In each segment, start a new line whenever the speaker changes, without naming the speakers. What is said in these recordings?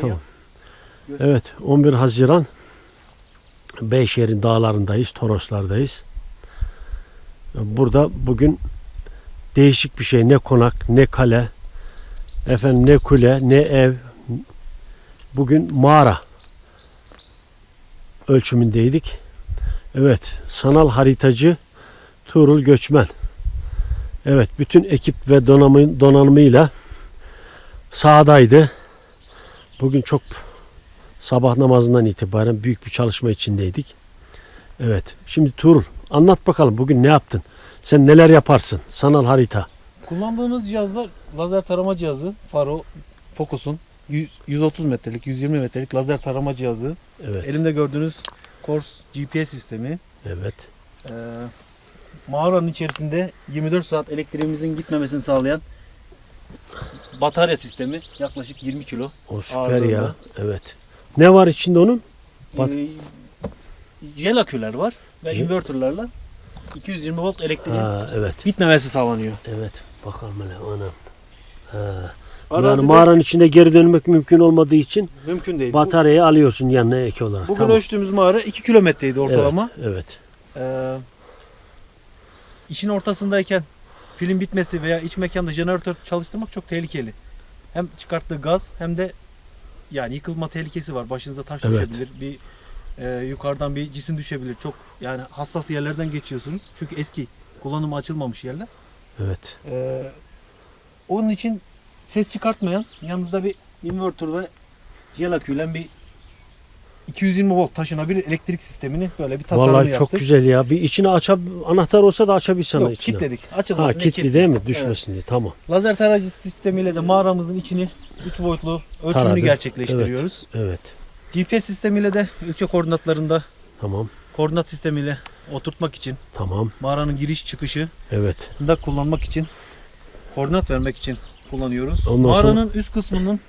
Tamam. Evet 11 Haziran Beyşehir'in dağlarındayız, Toroslardayız. Burada bugün değişik bir şey. Ne konak, ne kale, efendim ne kule, ne ev. Bugün mağara ölçümündeydik. Evet, sanal haritacı Tuğrul Göçmen. Evet, bütün ekip ve donanımı, donanımıyla sahadaydı. Bugün çok sabah namazından itibaren büyük bir çalışma içindeydik. Evet. Şimdi Tuğrul anlat bakalım bugün ne yaptın? Sen neler yaparsın? Sanal harita.
Kullandığımız cihazlar lazer tarama cihazı. Faro Focus'un 100 130 metrelik, 120 metrelik lazer tarama cihazı.
Evet.
Elimde gördüğünüz Kors GPS sistemi.
Evet.
Ee, mağaranın içerisinde 24 saat elektriğimizin gitmemesini sağlayan batarya sistemi. Yaklaşık 20 kilo.
O süper
Ağırlığında.
ya. Evet. Ne var içinde onun? Bat-
Ee, jel aküler var ve
Jel-
inverterlerle 220 volt elektriğin
Ha, evet.
bitmemesi sağlanıyor.
Evet. Bakalım hele anam. Ha.
Arazide
Yani mağaranın içinde geri dönmek mümkün olmadığı için
mümkün değil. Bu-
bataryayı alıyorsun yanına ek olarak.
Bugün
Tamam.
ölçtüğümüz mağara 2 kilometreydi ortalama.
Evet. evet.
Ee, işin ortasındayken pilin bitmesi veya iç mekanda jeneratör çalıştırmak çok tehlikeli. Hem çıkarttığı gaz hem de yani yıkılma tehlikesi var. Başınıza taş
Evet.
düşebilir. Bir e, yukarıdan bir cisim düşebilir. Çok yani hassas yerlerden geçiyorsunuz. Çünkü eski kullanıma açılmamış yerler.
Evet.
Ee, onun için ses çıkartmayan yanınızda bir inverter ve jel aküyle bir 220 volt taşınabilir elektrik sistemini böyle bir tasarım
Vallahi
yaptık.
çok güzel ya. Bir içine açab anahtar olsa da açabilsene
Yok,
içine.
kilitledik.
Ha
Açılmasın diye
kilitli
kilitledik.
değil mi? Düşmesin diye. Tamam.
Lazer tarayıcı sistemiyle de mağaramızın içini 3 boyutlu ölçümünü
Taradı.
gerçekleştiriyoruz.
Evet.
GPS sistemiyle de ülke koordinatlarında
Tamam.
koordinat sistemiyle oturtmak için
Tamam.
mağaranın giriş çıkışı
Evet.
da kullanmak için koordinat vermek için kullanıyoruz.
Ondan
Mağaranın üst kısmının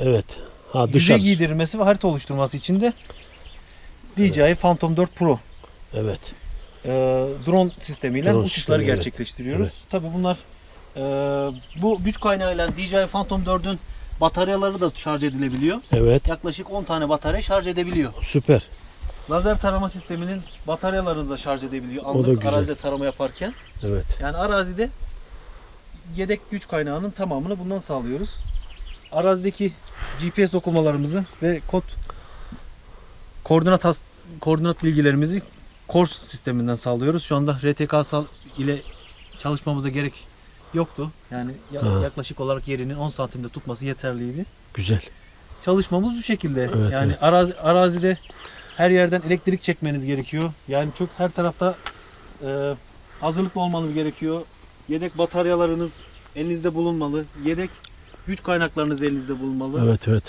Evet. Ha
yüzey
dışarı.
giydirilmesi ve harita oluşturması için de DJI Phantom 4 Pro
Evet.
e, drone sistemiyle
Drone
uçuşları
sistemi, evet.
gerçekleştiriyoruz.
Evet.
Tabii bunlar e, bu güç kaynağıyla DJI Phantom 4'ün bataryaları da şarj edilebiliyor.
Evet.
Yaklaşık 10 tane batarya şarj edebiliyor.
Süper.
Lazer tarama sisteminin bataryalarını da şarj edebiliyor
O da
anlık
güzel.
arazide tarama yaparken.
Evet.
Yani arazide yedek güç kaynağının tamamını bundan sağlıyoruz. Arazideki GPS okumalarımızı ve kod koordinat koordinat bilgilerimizi Kors sisteminden sağlıyoruz. Şu anda RTK sal ile çalışmamıza gerek yoktu. Yani ya-
Ha.
yaklaşık olarak yerinin 10 santimde tutması yeterliydi.
Güzel.
Çalışmamız bu şekilde.
Evet,
yani
evet.
arazi, arazide her yerden elektrik çekmeniz gerekiyor. Yani çok her tarafta e, hazırlıklı olmanız gerekiyor. Yedek bataryalarınız elinizde bulunmalı. Yedek güç kaynaklarınız elinizde bulunmalı.
Evet evet.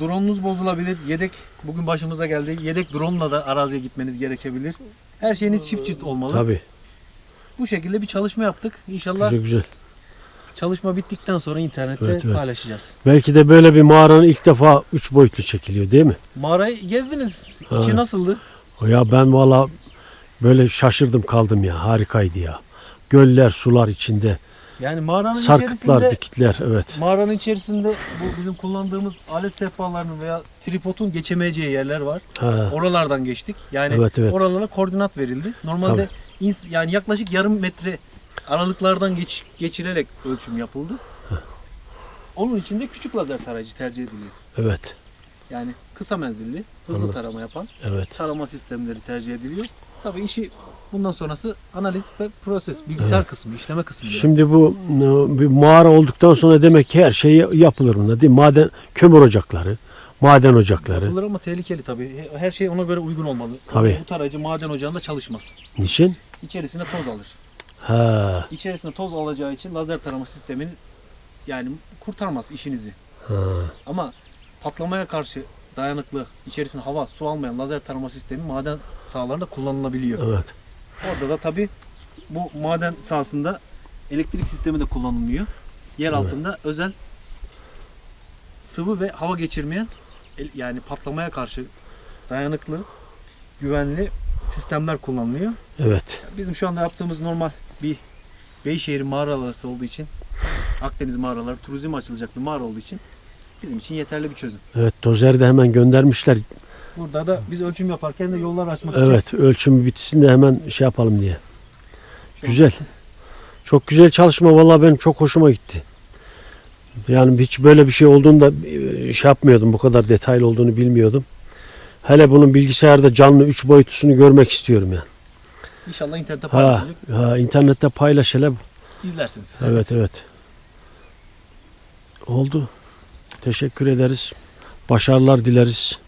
Drone'unuz bozulabilir. Yedek bugün başımıza geldi. Yedek drone'la da araziye gitmeniz gerekebilir. Her şeyiniz çift çift olmalı.
Tabii.
Bu şekilde bir çalışma yaptık. İnşallah
Güzel güzel.
çalışma bittikten sonra internette
Evet, evet.
paylaşacağız.
Belki de böyle bir mağaranın ilk defa üç boyutlu çekiliyor değil mi?
Mağarayı gezdiniz. İçi nasıldı?
Ya ben valla böyle şaşırdım kaldım ya. Harikaydı ya. Göller, sular içinde.
Yani mağaranın
Sarkıtlar,
içerisinde
dikitler. Evet.
mağaranın içerisinde bu bizim kullandığımız alet sehpalarının veya tripodun geçemeyeceği yerler var.
Ha,
Oralardan geçtik. Yani
Evet, evet.
oralara koordinat verildi. Normalde ins- yani yaklaşık yarım metre aralıklardan geç, geçirerek ölçüm yapıldı. Onun için de küçük lazer tarayıcı tercih ediliyor.
evet.
Yani kısa menzilli, hızlı
Anladım.
tarama yapan
Evet.
tarama sistemleri tercih ediliyor. Tabii işi bundan sonrası analiz ve proses, bilgisayar kısmı, işleme kısmı.
Şimdi bu e, bir mağara olduktan sonra demek ki her şey yapılır bunda değil mi? Maden, kömür ocakları, maden ocakları.
Yapılır ama tehlikeli tabii. Her şey ona göre uygun olmalı.
Tabii.
Bu tarayıcı maden ocağında çalışmaz.
Niçin?
İçerisine toz alır.
Ha,
İçerisine toz alacağı için lazer tarama sistemini yani kurtarmaz işinizi.
ha.
Ama patlamaya karşı dayanıklı, içerisine hava, su almayan lazer tarama sistemi maden sahalarında kullanılabiliyor.
Evet.
Orada da tabii bu maden sahasında elektrik sistemi de kullanılmıyor. Yer altında özel sıvı ve hava geçirmeyen yani patlamaya karşı dayanıklı, güvenli sistemler kullanılıyor.
Evet.
Bizim şu anda yaptığımız normal bir Beyşehir mağaraları olduğu için Akdeniz mağaraları turizm açılacak bir mağara olduğu için bizim için yeterli bir çözüm.
Evet dozeri de hemen göndermişler.
Burada da biz ölçüm yaparken de yollar açmak için
Evet ölçüm bitsin de hemen şey yapalım diye. Güzel. Çok güzel çalışma vallahi benim çok hoşuma gitti. Yani hiç böyle bir şey olduğunda e, şey yapmıyordum. Bu kadar detaylı olduğunu bilmiyordum. Hele bunun bilgisayarda canlı 3 boyutusunu görmek istiyorum yani.
inşallah internette
Ha,
paylaşılacak.
ha internette paylaş hele.
İzlersiniz.
Evet evet. Oldu. Teşekkür ederiz. Başarılar dileriz.